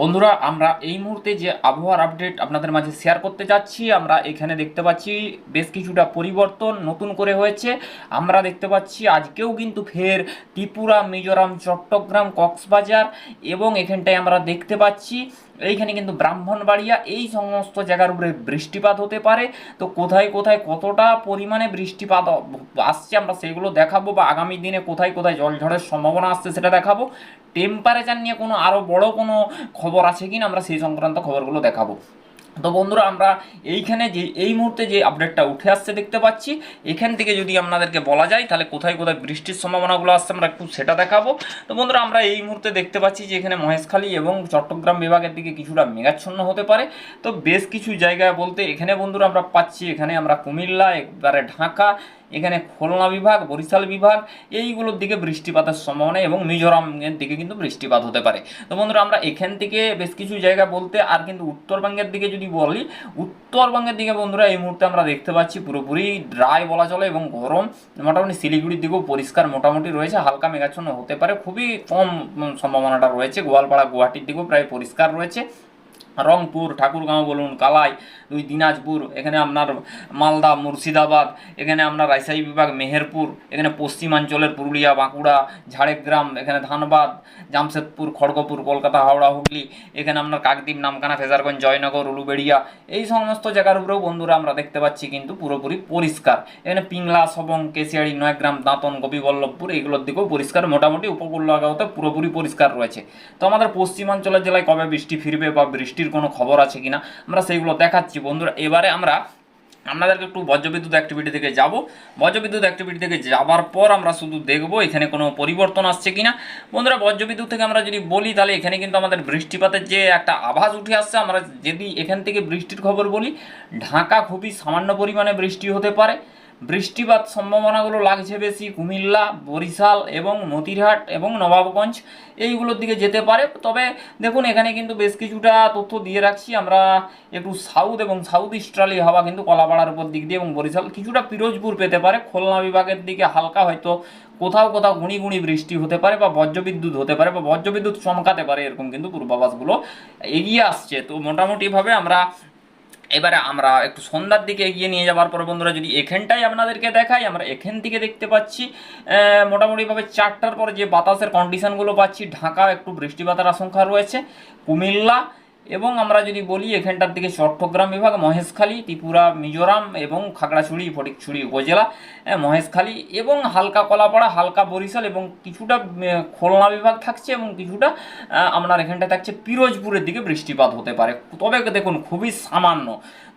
বন্ধুরা, আমরা এই মুহূর্তে যে আবহাওয়ার আপডেট আপনাদের মাঝে শেয়ার করতে যাচ্ছি, আমরা এখানে দেখতে পাচ্ছি বেশ কিছুটা পরিবর্তন নতুন করে হয়েছে। আমরা দেখতে পাচ্ছি আজকেও কিন্তু ফের ত্রিপুরা, মিজোরাম, চট্টগ্রাম, কক্সবাজার এবং এখানটায় আমরা দেখতে পাচ্ছি এইখানে কিন্তু ব্রাহ্মণবাড়িয়া, এই সমস্ত জায়গার উপরে বৃষ্টিপাত হতে পারে। তো কোথায় কোথায় কতটা পরিমাণে বৃষ্টিপাত আসছে আমরা সেগুলো দেখাবো বা আগামী দিনে কোথায় কোথায় জল ঝড়ের সম্ভাবনা আসছে সেটা দেখাবো। টেম্পারেচার নিয়ে কোনো আরও বড় কোনো খবর আছে কি না আমরা সেই সংক্রান্ত খবরগুলো দেখাবো। তো বন্ধুরা, আমরা এইখানে যে, এই মুহূর্তে যে আপডেটটা উঠে আসছে দেখতে পাচ্ছি। এখান থেকে যদি আপনাদেরকে বলা যায়, তাহলে কোথায় কোথায় বৃষ্টির সম্ভাবনাগুলো আসছে আমরা একটু সেটা দেখাবো। তো বন্ধুরা, আমরা এই মুহূর্তে দেখতে পাচ্ছি যে, এখানে মহেশখালী এবং চট্টগ্রাম বিভাগের দিকে কিছুটা মেঘাচ্ছন্ন হতে পারে। তো বেশ কিছু জায়গায় বলতে এখানে বন্ধুরা আমরা পাচ্ছি। এখানে আমরা কুমিল্লা, একবারে ঢাকা এখানে খুলনা বিভাগ, বরিশাল বিভাগ, এইগুলোর দিকে বৃষ্টিপাতের সম্ভাবনা এবং মিজোরামের দিকে কিন্তু বৃষ্টিপাত হতে পারে। তো বন্ধুরা, আমরা এখান থেকে বেশ কিছু জায়গা বলতে, আর কিন্তু উত্তরবঙ্গের দিকে যদি বলি, উত্তরবঙ্গের দিকে বন্ধুরা এই মুহূর্তে আমরা দেখতে পাচ্ছি পুরোপুরি ড্রাই বলা চলে এবং গরম। মোটামুটি শিলিগুড়ির দিকেও পরিষ্কার মোটামুটি রয়েছে, হালকা মেঘাচ্ছন্ন হতে পারে। খুবই কম সম্ভাবনাটা রয়েছে। গোয়ালপাড়া, গুয়াহাটির দিকেও প্রায় পরিষ্কার রয়েছে। রংপুর, ঠাকুরগাঁও বলুন, কালাই, দুই দিনাজপুর, এখানে আপনার মালদা, মুর্শিদাবাদ, এখানে আপনার রাজশাহী বিভাগ, মেহেরপুর, এখানে পশ্চিমাঞ্চলের পুরুলিয়া, বাঁকুড়া, ঝাড়গ্রাম, এখানে ধানবাদ, জামশেদপুর, খড়গপুর, কলকাতা, হাওড়া, হুগলি, এখানে আপনার কাকদ্বীপ, নামকানা, ফেজারগঞ্জ, জয়নগর, উলুবেড়িয়া, এই সমস্ত জায়গার উপরেও বন্ধুরা আমরা দেখতে পাচ্ছি কিন্তু পুরোপুরি পরিষ্কার। এখানে পিংলা, সবং কেশিয়াড়ি নয়গ্রাম, দাঁতন, গোপীবল্লভপুর, এগুলোর দিকেও পরিষ্কার, মোটামুটি উপকূল লাগাতে পুরোপুরি পরিষ্কার রয়েছে। তো আমাদের পশ্চিমাঞ্চলের জেলায় কবে বৃষ্টি ফিরবে বা বৃষ্টির কোনো খবর আছে কিনা, আমরা সেইগুলো দেখাচ্ছি। বন্ধুরা, এবারে আমরা আপনাদেরকে একটু বজ্রবিদ্যুৎ অ্যাক্টিভিটি থেকে যাব। বজ্রবিদ্যুৎ অ্যাক্টিভিটি থেকে যাবার পর আমরা শুধু দেখব এখানে কোনো পরিবর্তন আসছে কিনা। বন্ধুরা, বজ্রবিদ্যুৎ থেকে আমরা যদি বলি, তাহলে এখানে কিন্তু আমাদের বৃষ্টিপাতের যে একটা আভাস উঠে আসছে, আমরা যদি এখান থেকে বৃষ্টির খবর বলি, ঢাকা খুবই সামান্য পরিমাণে বৃষ্টি হতে পারে। বৃষ্টিপাত সম্ভাবনাগুলো লাগছে বেশি, কুমিল্লা, বরিশাল এবং মতিরহাট এবং নবাবগঞ্জ। এইগুলোর দিকে যেতে পারে। তবে দেখুন, এখানে কিন্তু বেশ কিছুটা তথ্য দিয়ে রাখছি। আমরা একটু সাউথ এবং সাউথ ইস্টার্লি হাওয়া কিন্তু কলাপাড়ার উপর দিক দিয়ে এবং বরিশাল কিছুটা পিরোজপুর পেতে পারে। খুলনা বিভাগের দিকে হালকা হয়তো কোথাও কোথাও গুঁড়ি গুঁড়ি বৃষ্টি হতে পারে বা বজ্রবিদ্যুৎ হতে পারে বা বজ্রবিদ্যুৎ চমকাতে পারে এরকম কিন্তু পূর্বাভাসগুলো এগিয়ে আসছে। তো মোটামুটিভাবে আমরা এবারে আমরা একটু সন্ধ্যার দিকে এগিয়ে নিয়ে যাওয়ার পর বন্ধুরা, যদি এখানটাই আপনাদেরকে দেখাই, আমরা এখান থেকে দেখতে পাচ্ছি মোটামুটিভাবে চারটার পর যে বাতাসের কন্ডিশনগুলো পাচ্ছি ঢাকা একটু বৃষ্টিপাতের আশঙ্কা রয়েছে, কুমিল্লা এবং আমরা যদি বলি এখানটার দিকে চট্টগ্রাম বিভাগ মহেশখালী ত্রিপুরা মিজোরাম এবং খাগড়াছড়ি ফটিকছড়ি উপজেলা আহ, মহেশখালী এবং হালকা কলাপাড়া হালকা বরিশাল এবং কিছুটা খুলনা বিভাগ থাকছে এবং কিছুটা আপনার এখানটায় থাকছে পিরোজপুরের দিকে বৃষ্টিপাত হতে পারে। তবে দেখুন খুবই সামান্য।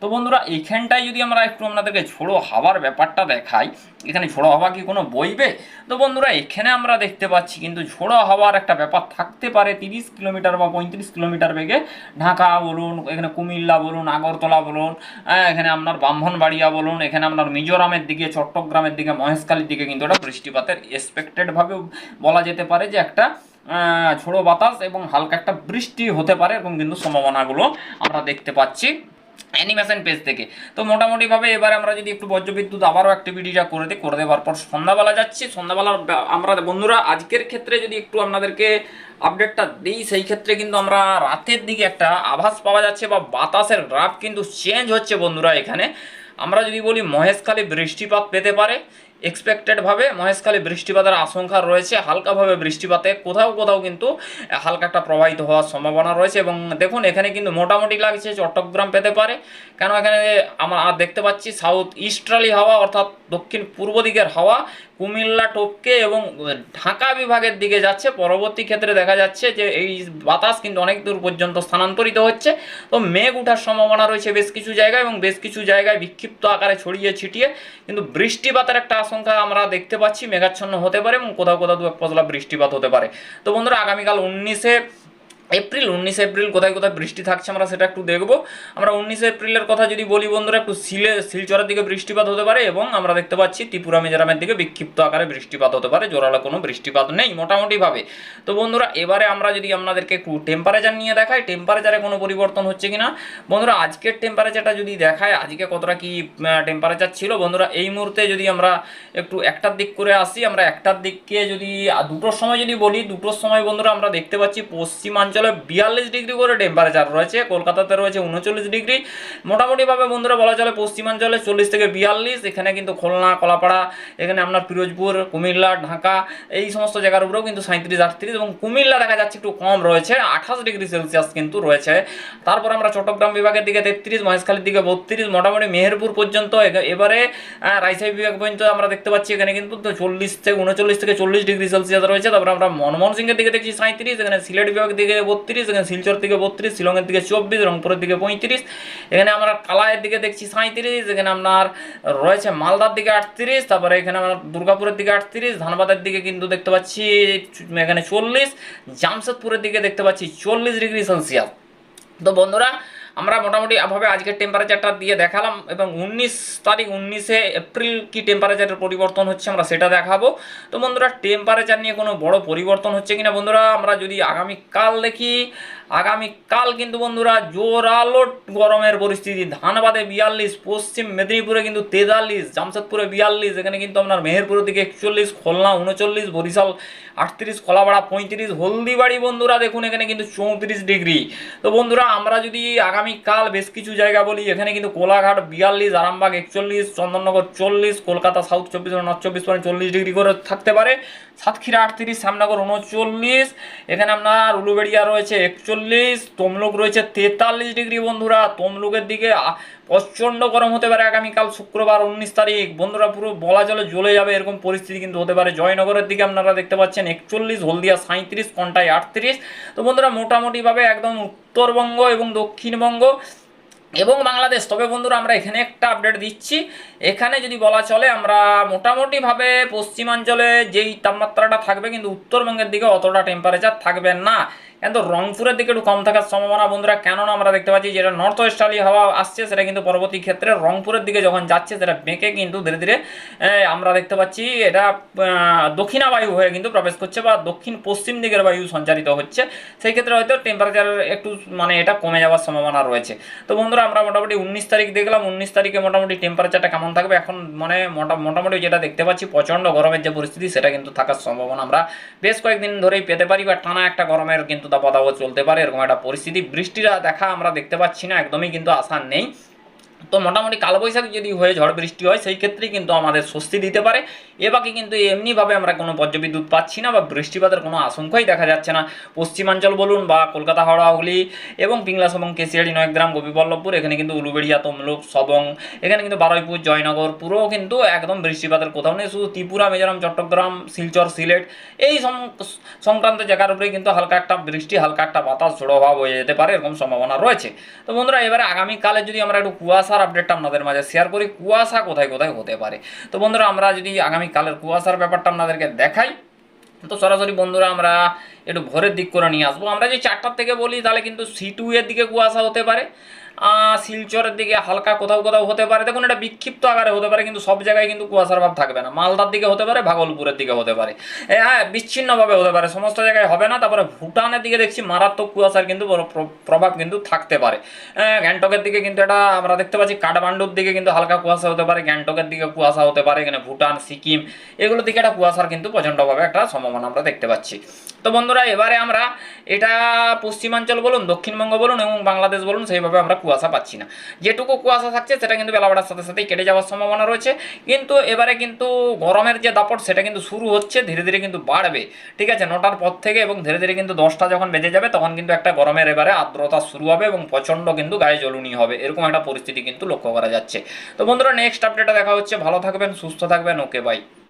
তো বন্ধুরা এইখানটায় যদি আমরা একটু আপনাদেরকে ঝোড়ো হাওয়ার ব্যাপারটা দেখাই এখানে ঝোড়ো হাওয়া কি কোনো বইবে? তো বন্ধুরা এখানে আমরা দেখতে পাচ্ছি কিন্তু ঝোড়ো হাওয়ার একটা ব্যাপার থাকতে পারে তিরিশ কিলোমিটার বা পঁয়ত্রিশ কিলোমিটার বেগে। ঢাকা বলুন এখানে কুমিল্লা বলুন আগরতলা বলুন আহ, এখানে আপনার ব্রাহ্মণবাড়িয়া বলুন এখানে আপনার মিজোরামের দিকে চট্টগ্রামের দিকে মহেশখালীর দিকে কিন্তু এটা বৃষ্টিপাতের এক্সপেক্টেডভাবে বলা যেতে পারে যে একটা ঝোড়ো বাতাস এবং হালকা একটা বৃষ্টি হতে পারে এরকম কিন্তু সম্ভাবনাগুলো আমরা দেখতে পাচ্ছি। অ্যানিমেশন পেজ থেকে। তো মোটামুটিভাবে এবার আমরা যদি একটু বজ্রবিদ্যুৎ আবারও অ্যাক্টিভিটিটা করে দিই করে দেওয়ার পর সন্ধ্যাবেলা যাচ্ছি। সন্ধ্যাবেলা আমরা বন্ধুরা আজকের ক্ষেত্রে যদি একটু আপনাদেরকে আপডেটটা দিই, সেই ক্ষেত্রে কিন্তু আমরা রাতের দিকে একটা আভাস পাওয়া যাচ্ছে বা বাতাসের গ্রাফ কিন্তু চেঞ্জ হচ্ছে বন্ধুরা এখানে। আমরা যদি বলি মহেশখালী বৃষ্টিপাত পেতে পারে। এক্সপেক্টেডভাবে মহেশখালী বৃষ্টিপাতের আশঙ্কা রয়েছে হালকাভাবে বৃষ্টিপাতে কোথাও কোথাও কিন্তু হালকা একটা প্রবাহিত হওয়ার সম্ভাবনা রয়েছে এবং দেখুন এখানে কিন্তু মোটামুটি লাগছে চট্টগ্রাম পেতে পারে। কেন এখানে আমরা দেখতে পাচ্ছি সাউথ ইস্টার্লি হাওয়া অর্থাৎ দক্ষিণ পূর্ব দিকের হাওয়া কুমিল্লা টপকে এবং ঢাকা বিভাগের দিকে যাচ্ছে। পরবর্তী ক্ষেত্রে দেখা যাচ্ছে যে এই বাতাস কিন্তু অনেক দূর পর্যন্ত স্থানান্তরিত হচ্ছে। তো মেঘ ওঠার সম্ভাবনা রয়েছে বেশ কিছু জায়গায় এবং বেশ কিছু জায়গায় বিক্ষিপ্ত আকারে ছড়িয়ে ছিটিয়ে। কিন্তু বৃষ্টিপাতের একটা আশঙ্কা আমরা দেখতে পাচ্ছি, মেঘাচ্ছন্ন হতে পারে এবং কোথাও কোথাও দু এক পশলা বৃষ্টিপাত হতে পারে। তো বন্ধুরা, আগামীকাল উনিশে এপ্রিল, উনিশে এপ্রিল কোথায় কোথায় বৃষ্টি থাকছে আমরা সেটা একটু দেখব। আমরা উনিশে এপ্রিলের কথা যদি বলি বন্ধুরা, একটু সিলে শিলচরের দিকে বৃষ্টিপাত হতে পারে এবং আমরা দেখতে পাচ্ছি ত্রিপুরা মিজোরামের দিকে বিক্ষিপ্ত আকারে বৃষ্টিপাত হতে পারে, জোরালো কোনো বৃষ্টিপাত নেই মোটামুটিভাবে। তো বন্ধুরা, এবারে আমরা যদি আপনাদেরকে একটু টেম্পারেচার নিয়ে দেখাই টেম্পারেচারে কোনো পরিবর্তন হচ্ছে কিনা? বন্ধুরা, আজকের টেম্পারেচারটা যদি দেখায় আজকে কতটা কি টেম্পারেচার ছিল? বন্ধুরা, এই মুহূর্তে যদি আমরা একটু একটার দিক করে আসি, আমরা একটার দিককে যদি দুটোর সময় যদি বলি, দুটোর সময় বন্ধুরা আমরা দেখতে পাচ্ছি পশ্চিমাঞ্চল পশ্চিমাঞ্চলে বিয়াল্লিশ ডিগ্রি করে টেম্পারেচার রয়েছে, কলকাতাতে রয়েছে উনচল্লিশ ডিগ্রি। মোটামুটিভাবে বন্ধুরা বলা চলে পশ্চিমাঞ্চলে চল্লিশ থেকে বিয়াল্লিশ, এখানে কিন্তু খুলনা, কলাপাড়া, এখানে আপনার পিরোজপুর, কুমিল্লা, ঢাকা, এই সমস্ত জায়গার উপরেও কিন্তু সাঁত্রিশ আটত্রিশ এবং কুমিল্লা দেখা যাচ্ছে একটু কম রয়েছে, আঠাশ ডিগ্রি সেলসিয়াস কিন্তু রয়েছে। তারপর আমরা চট্টগ্রাম বিভাগের দিকে তেত্রিশ, মহেশখালীর দিকে বত্রিশ, মোটামুটি মেহেরপুর পর্যন্ত এবারে রাজশাহী বিভাগ পর্যন্ত আমরা দেখতে পাচ্ছি এখানে কিন্তু চল্লিশ থেকে উনচল্লিশ থেকে চল্লিশ ডিগ্রি সেলসিয়াস রয়েছে। তারপর আমরা মনমোহন সিংয়ের দিকে দেখছি সাঁত্রিশ এখানে সিলেট বিভাগের দিকে বত্রিশ, এখানে শিলচর থেকে বত্রিশ, শিলংয়ের দিকে চব্বিশ, রংপুরের দিকে পঁয়ত্রিশ, এখানে আমরা কালায়ের দিকে দেখছি সাঁত্রিশ এখানে আপনার রয়েছে মালদার দিকে আটত্রিশ, তারপরে এখানে আমরা দুর্গাপুরের দিকে আটত্রিশ, ধানবাদের দিকে কিন্তু দেখতে পাচ্ছি এখানে চল্লিশ, জামশেদপুরের দিকে দেখতে পাচ্ছি চল্লিশ ডিগ্রি সেলসিয়াস। তো বন্ধুরা আমরা মোটামুটি ভাবে আজকের টেম্পারেচারটা দিয়ে দেখালাম এবং উনিশ তারিখ, উনিশে এপ্রিল কি টেম্পারেচারের পরিবর্তন হচ্ছে আমরা সেটা দেখাবো। তো বন্ধুরা টেম্পারেচার নিয়ে কোনো বড় পরিবর্তন হচ্ছে কিনা বন্ধুরা, আমরা যদি আগামীকাল দেখি, আগামীকাল কিন্তু বন্ধুরা জোরালো গরমের পরিস্থিতি, ধানবাদে বিয়াল্লিশ, পশ্চিম মেদিনীপুরে কিন্তু তেতাল্লিশ, জামশেদপুরে বিয়াল্লিশ, এখানে কিন্তু আপনার মেহেরপুরের দিকে একচল্লিশ, খুলনা উনচল্লিশ, বরিশাল আটত্রিশ কলাপাড়া পঁয়ত্রিশ হলদিবাড়ি বন্ধুরা দেখুন, এখানে কিন্তু চৌত্রিশ ডিগ্রি। তো বন্ধুরা, আমরা যদি আগামীকাল বেশ কিছু জায়গা বলি, এখানে কিন্তু কোলাঘাট, বিয়াল্লিশ, আরামবাগ একচল্লিশ, চন্দননগর চল্লিশ, কলকাতা সাউথ চব্বিশ নর্থ চব্বিশ পয়েন্ট চল্লিশ ডিগ্রি করে থাকতে পারে। সাতক্ষীরা আটত্রিশ, শ্যামনগর উনচল্লিশ, এখানে আপনার উলুবেড়িয়া রয়েছে একচল্লিশ, তমলুক রয়েছে তেতাল্লিশ ডিগ্রি বন্ধুরা। তমলুকের দিকে প্রচণ্ড গরম হতে পারে আগামীকাল শুক্রবার উনিশ তারিখ। বন্ধুরা, পুরো বলা চলে জ্বলে যাবে এরকম পরিস্থিতি কিন্তু হতে পারে। জয়নগরের দিকে আপনারা দেখতে পাচ্ছেন একচল্লিশ, হলদিয়া সাঁত্রিশ কন্টায় আটত্রিশ। তো বন্ধুরা, মোটামুটিভাবে একদম উত্তরবঙ্গ এবং দক্ষিণবঙ্গ এবং বাংলাদেশ। তবে বন্ধুরা, আমরা এখানে একটা আপডেট দিচ্ছি। এখানে যদি বলা চলে, আমরা মোটামুটিভাবে পশ্চিমাঞ্চলে যেই তাপমাত্রাটা থাকবে, কিন্তু উত্তরবঙ্গের দিকে অতটা টেম্পারেচার থাকবে না। কিন্তু রংপুরের দিকে একটু কম থাকার সম্ভাবনা, বন্ধুরা, কেননা আমরা দেখতে পাচ্ছি যেটা নর্থ ওয়েস্টার্লি হাওয়া আসছে, সেটা কিন্তু পরবর্তী ক্ষেত্রে রংপুরের দিকে যখন যাচ্ছে, সেটা বেঁকে কিন্তু ধীরে ধীরে আমরা দেখতে পাচ্ছি এটা দক্ষিণা বায়ু হয়ে কিন্তু প্রবেশ করছে বা দক্ষিণ পশ্চিম দিকের বায়ু সঞ্চারিত হচ্ছে। সেই ক্ষেত্রে হয়তো টেম্পারেচার একটু মানে এটা কমে যাওয়ার সম্ভাবনা রয়েছে। তো বন্ধুরা, আমরা মোটামুটি উনিশ তারিখ দেখলাম, উনিশ তারিখে মোটামুটি টেম্পারেচারটা কেমন থাকবে? এখন মানে মোটা, মোটামুটি যেটা দেখতে পাচ্ছি, প্রচণ্ড গরমের যে পরিস্থিতি, সেটা কিন্তু থাকার সম্ভাবনা আমরা বেশ কয়েকদিন ধরেই পেতে পারি বা টানা একটা গরমের কিন্তু দাবা চলতে পারে, এরকম একটা পরিস্থিতি। বৃষ্টিরা দেখা আমরা দেখতে পাচ্ছি না, একদমই কিন্তু আসার নেই। তো মোটামুটি কালবৈশাখী যদি হয়ে ঝড় বৃষ্টি হয়, সেই ক্ষেত্রেই কিন্তু আমাদের স্বস্তি দিতে পারে। এ বাকি কিন্তু এমনিভাবে আমরা কোনো বজ্রবিদ্যুৎ পাচ্ছি না বা বৃষ্টিপাতের কোনো আশঙ্কাই দেখা যাচ্ছে না। পশ্চিমাঞ্চল বলুন বা কলকাতা, হাওড়া, হুগলি এবং পিংলা সবং কেশিয়াড়ি নয়গ্রাম, গোপীবল্লভপুর, এখানে কিন্তু উলুবেড়িয়া তমলুক সবং, এখানে কিন্তু বারুইপুর, জয়নগর পুরো কিন্তু একদম বৃষ্টিপাতের কোথাও নেই। শুধু ত্রিপুরা, মিজোরাম, চট্টগ্রাম, শিলচর, সিলেট এই সংক্রান্ত জায়গার উপরেই কিন্তু হালকা একটা বৃষ্টি, হালকা একটা বাতাস ঝোড়ো হওয়া হয়ে যেতে পারে, এরকম সম্ভাবনা রয়েছে। তো বন্ধুরা, এবারে আগামীকালে যদি আমরা একটু কুয়াশার আপডেটটা আপনাদের মাঝে শেয়ার করি। কুয়াশা কোথায় কোথায় হতে পারে? তো বন্ধুরা, আমরা যদি আগামীকালের কুয়াশার ব্যাপারটা আপনাদেরকে দেখাই, তো সরাসরি বন্ধুরা, আমরা একটু ভোরের দিক করে নিয়ে আসব। আমরা যদি চারটার থেকে বলি, তাহলে কিন্তু সি টু এর দিকে কুয়াশা হতে পারে। শিলচরের দিকে হালকা কোথাও কোথাও হতে পারে। দেখুন, এটা বিক্ষিপ্ত আকারে হতে পারে, কিন্তু সব জায়গায় কিন্তু কুয়াশার ভাব থাকবে না। মালদার দিকে হতে পারে, ভাগলপুরের দিকে হতে পারে। হ্যাঁ বিচ্ছিন্নভাবে হতে পারে। সমস্ত জায়গায় হবে না। তারপরে ভুটানের দিকে দেখছি মারাত্মক কুয়াশার কিন্তু প্রভাব কিন্তু থাকতে পারে। গ্যাংটকের দিকে কিন্তু এটা আমরা দেখতে পাচ্ছি, কাঠমান্ডুর দিকে কিন্তু হালকা কুয়াশা হতে পারে, গ্যাংটকের দিকে কুয়াশা হতে পারে, এখানে ভুটান, সিকিম এগুলোর দিকে একটা কুয়াশার কিন্তু প্রচণ্ডভাবে একটা সম্ভাবনা আমরা দেখতে পাচ্ছি। তো বন্ধুরা, এবারে আমরা এটা পশ্চিমাঞ্চল বলুন, দক্ষিণবঙ্গ বলুন এবং বাংলাদেশ বলুন, সেইভাবে আমরা কুয়াশা পাচ্ছি না। যেটুকু কুয়াশা থাকছে, সেটা কিন্তু বেলা বাড়ার সাথে সাথেই কেটে যাওয়ার সম্ভাবনা রয়েছে। কিন্তু এবারে কিন্তু গরমের যে দাপট, সেটা কিন্তু শুরু হচ্ছে, ধীরে ধীরে কিন্তু বাড়বে। ঠিক আছে, নটার পর থেকে এবং ধীরে ধীরে কিন্তু দশটা যখন বেজে যাবে, তখন কিন্তু একটা গরমের এবারে আর্দ্রতা শুরু হবে এবং প্রচণ্ড কিন্তু গায়ে জ্বলুনি হবে। এরকম একটা পরিস্থিতি কিন্তু লক্ষ্য করা যাচ্ছে। তো বন্ধুরা নেক্সট আপডেটটা দেখা হচ্ছে। ভালো থাকবেন, সুস্থ থাকবেন। Okay bye